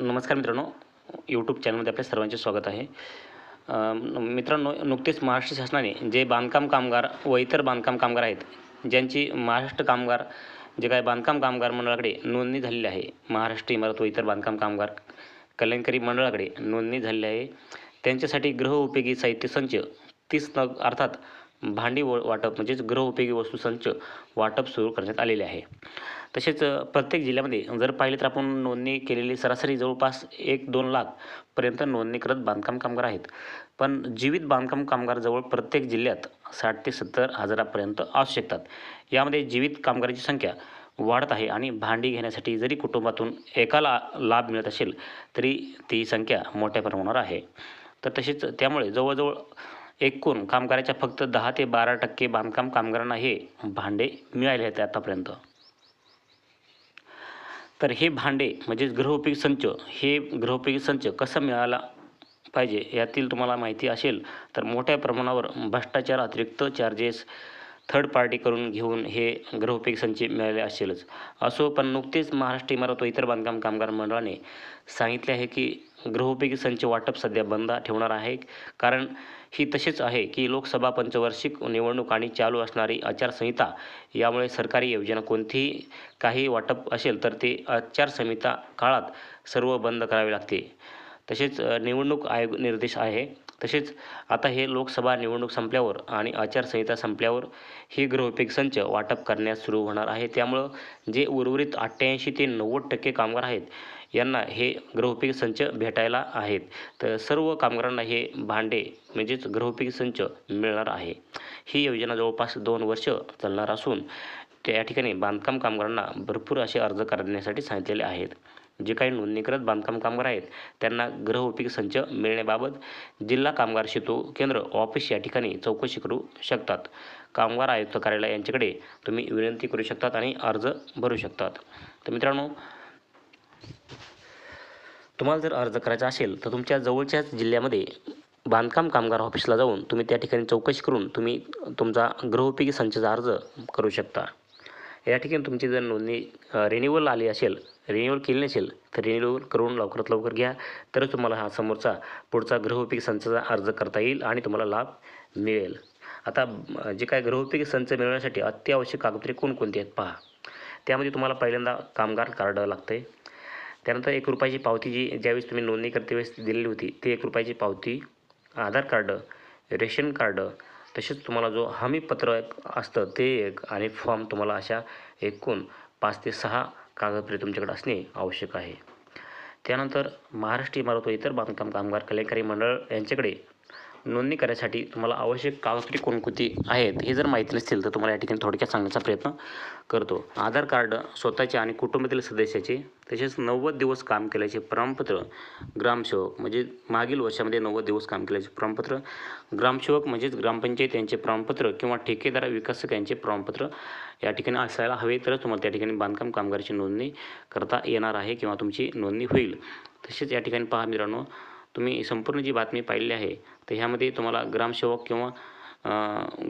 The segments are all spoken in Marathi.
नमस्कार मित्रांनो. यूट्यूब चॅनलमध्ये आपल्या सर्वांचे स्वागत आहे. मित्रांनो नुकतेच महाराष्ट्र शासनाने जे बांधकाम कामगार व इतर बांधकाम कामगार आहेत ज्यांची महाराष्ट्र कामगार जे काय बांधकाम कामगार मंडळाकडे नोंदणी झालेली आहे महाराष्ट्र इमारत व इतर बांधकाम कामगार कल्याणकारी मंडळाकडे नोंदणी झालेली आहे. त्यांच्यासाठी गृह उपयोगी साहित्य संच तीस नग अर्थात भांडी व वाटप म्हणजेच गृहउपयोगी वस्तू संच वाटप सुरू करण्यात आलेले आहे. तसेच प्रत्येक जिल्ह्यामध्ये जर पाहिले तर आपण नोंदणी केलेली सरासरी जवळपास एक दोन लाखपर्यंत नोंदणी करत बांधकाम कामगार आहेत. पण जीवित बांधकाम कामगार जवळ प्रत्येक जिल्ह्यात साठ ते सत्तर हजारापर्यंत असू शकतात. यामध्ये जीवित कामगाराची संख्या वाढत आहे आणि भांडी घेण्यासाठी जरी कुटुंबातून एकाला लाभ मिळत असेल तरी ती संख्या मोठ्या प्रमाणावर आहे. तर तसेच त्यामुळे जवळजवळ एकूण कामगाराच्या फक्त दहा ते बारा टक्के बांधकाम कामगारांना हे भांडे मिळाले आहेत आतापर्यंत. तर हे भांडे म्हणजेच गृहोपयोगी संच हे गृहोपयोगी संच कसं मिळाला पाहिजे यातील तुम्हाला माहिती असेल तर मोठ्या प्रमाणावर भ्रष्टाचार अतिरिक्त चार्जेस थर्ड पार्टी करून घेऊन हे गृहोपयोगी संचे मिळाले असेलच. असो पण नुकतेच महाराष्ट्र इमारत व इतर बांधकाम कामगार मंडळाने सांगितले आहे की गृहोपयोगी संच वाटप सध्या बंद ठेवणार आहे. कारण ही तसेच आहे की लोकसभा पंचवार्षिक निवडणूक आणि चालू असणारी आचारसंहिता यामुळे सरकारी योजना कोणतीही काही वाटप असेल तर ते आचारसंहिता काळात सर्व बंद करावे लागते. तसेच निवडणूक आयोग निर्देश आहे तसेच आता हे लोकसभा निवडणूक संपल्यावर आणि आचारसंहिता संपल्यावर हे गृहोपयोगी संच वाटप करण्यास सुरू होणार आहे. त्यामुळं जे उर्वरित अठ्ठ्याऐंशी ते नव्वद टक्के कामगार आहेत यांना हे गृहोपयोगी संच भेटायला आहेत. तर सर्व कामगारांना हे भांडे म्हणजेच गृहोपयोगी संच मिळणार आहे. ही योजना जवळपास दोन वर्ष चालणार असून त्या ठिकाणी बांधकाम कामगारांना भरपूर असे अर्ज करण्यासाठी सांगितलेले आहेत. जे काही नोंदणीकृत बांधकाम कामगार आहेत त्यांना गृहउपयोगी संच मिळण्याबाबत जिल्हा कामगार सेतू केंद्र ऑफिस या ठिकाणी चौकशी करू शकतात. कामगार आयुक्त कार्यालय यांच्याकडे तुम्ही विनंती करू शकतात आणि अर्ज भरू शकतात. तर मित्रांनो तुम्हाला जर अर्ज करायचा असेल तर तुमच्या जवळच्याच जिल्ह्यामध्ये बांधकाम कामगार ऑफिसला जाऊन तुम्ही त्या ठिकाणी चौकशी करून तुम्ही तुमचा गृहोपयोगी संचाचा अर्ज करू शकता. या ठिकाणी तुमची जर नोंदणी रिन्युअल आली असेल रिन्युअल केली नसेल तर रिन्युअल करून लवकरात लवकर घ्या. तरच तुम्हाला हा समोरचा पुढचा गृहोपयोगी संचाचा अर्ज करता येईल आणि तुम्हाला लाभ मिळेल. आता जे काय गृहोपयोगी संच मिळवण्यासाठी अत्यावश्यक कागदपत्रे कोणकोणती आहेत पहा. त्यामध्ये तुम्हाला पहिल्यांदा कामगार कार्ड लागतं आहे त्यानंतर एक रुपयाची पावती जी ज्यावेळेस तुम्ही नोंदणी करते वेळेस दिलेली होती ती एक रुपयाची पावती आधार कार्ड रेशन कार्ड तसेच तुम्हाला जो हमीपत्र एक असतं ते एक आणि फॉर्म तुम्हाला अशा एकूण पाच ते सहा कागदपत्रे तुमच्याकडे असणे आवश्यक आहे. त्यानंतर महाराष्ट्र इमारत व इतर बांधकाम कामगार कल्याणकारी मंडळ यांच्याकडे नोंदणी करण्यासाठी तुम्हाला आवश्यक कागदपत्रे कोणकोणती आहेत हे जर माहिती नसतील तर तुम्हाला या ठिकाणी थोडक्यात सांगण्याचा प्रयत्न करतो. आधार कार्ड स्वतःचे आणि कुटुंबातील सदस्याचे तसेच नव्वद दिवस काम केल्याचे प्रमाणपत्र ग्रामसेवक म्हणजे मागील वर्षामध्ये नव्वद दिवस काम केल्याचे प्रमाणपत्र ग्रामसेवक म्हणजेच ग्रामपंचायत यांचे प्रमाणपत्र किंवा ठेकेदार विकासक यांचे प्रमाणपत्र या ठिकाणी असायला हवे तरच तुम्हाला त्या ठिकाणी बांधकाम कामगाराची नोंदणी करता येणार आहे किंवा तुमची नोंदणी होईल. तसेच या ठिकाणी पहा मित्रांनो तुम्ही संपूर्ण जी बातमी पाहिली आहे तर ह्यामध्ये तुम्हाला ग्रामसेवक किंवा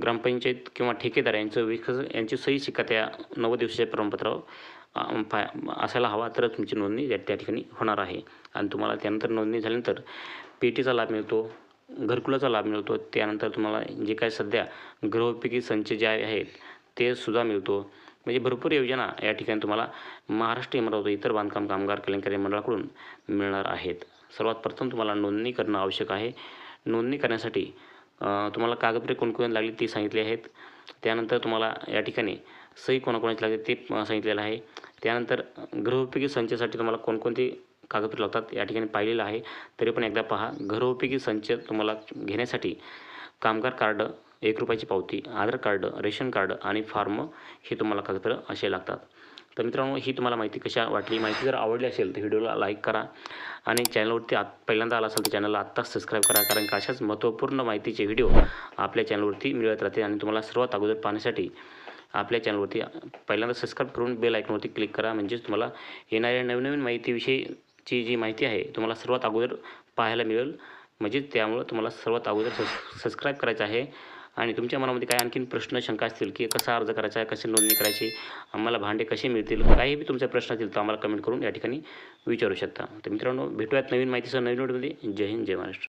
ग्रामपंचायत किंवा ठेकेदार यांचं विकस यांची सही शिक्का त्या नव्वद दिवसाच्या प्रमाणपत्रावर पा असायला हवा तरच तुमची नोंदणी त्या त्या ठिकाणी होणार आहे. आणि तुम्हाला त्यानंतर नोंदणी झाल्यानंतर पेटीचा लाभ मिळतो घरकुलाचा लाभ मिळतो त्यानंतर तुम्हाला जे काय सध्या गृहोपयोगी संच जे आहेत ते सुद्धा मिळतो. म्हणजे भरपूर योजना या ठिकाणी तुम्हाला महाराष्ट्र इमारत इतर बांधकाम कामगार कल्याणकारी मंडळाकडून मिळणार आहेत. सर्वात प्रथम तुम्हाला नोंदणी करणं आवश्यक आहे. नोंदणी करण्यासाठी तुम्हाला कागदपत्रे कोणकोण लागली ती सांगितली आहेत. त्यानंतर तुम्हाला या ठिकाणी सही कोणाकोणाची लागते ते सांगितलेलं आहे. त्यानंतर गृहोपयोगी संचासाठी तुम्हाला कोणकोणती कागदपत्रे लागतात या ठिकाणी पाहिलेलं आहे. तरी पण एकदा पहा घरोपयोगी संच तुम्हाला घेण्यासाठी कामगार कार्ड एक रुपयाची पावती आधार कार्ड रेशन कार्ड आणि फॉर्म हे तुम्हाला कागदपत्र असे लागतात. तर मित्रांनो ही तुम्हाला माहिती कशा वाटली? माहिती जर आवडली असेल तर व्हिडिओला लाईक करा आणि चॅनलवरती आत पहिल्यांदा आला असेल तर चॅनलला आत्ताच सबस्क्राईब करा कारण का अशाच महत्त्वपूर्ण माहितीचे व्हिडिओ आपल्या चॅनलवरती मिळत राहते आणि तुम्हाला सर्वात अगोदर पाहण्यासाठी आपल्या चॅनलवरती पहिल्यांदा सबस्क्राईब करून बेल आयकॉनवरती क्लिक करा. म्हणजेच तुम्हाला येणाऱ्या नवनवीन माहितीविषयीची जी माहिती आहे तुम्हाला सर्वात अगोदर पाहायला मिळेल. म्हणजे त्यामुळं तुम्हाला सर्वात अगोदर सबस सबस्क्राईब करायचं आहे. आणि तुमच्या मनामध्ये काय आणखीन प्रश्न शंका असतील की कसा अर्ज करायचा आहे कशी नोंदणी करायची आम्हाला भांडे कसे मिळतील काही बी तुमचे प्रश्न असतील तर आम्हाला कमेंट करून या ठिकाणी विचारू शकता. तर मित्रांनो भेटूयात नवीन माहितीसह नवीन व्हिडिओमध्ये. जय हिंद जय महाराष्ट्र.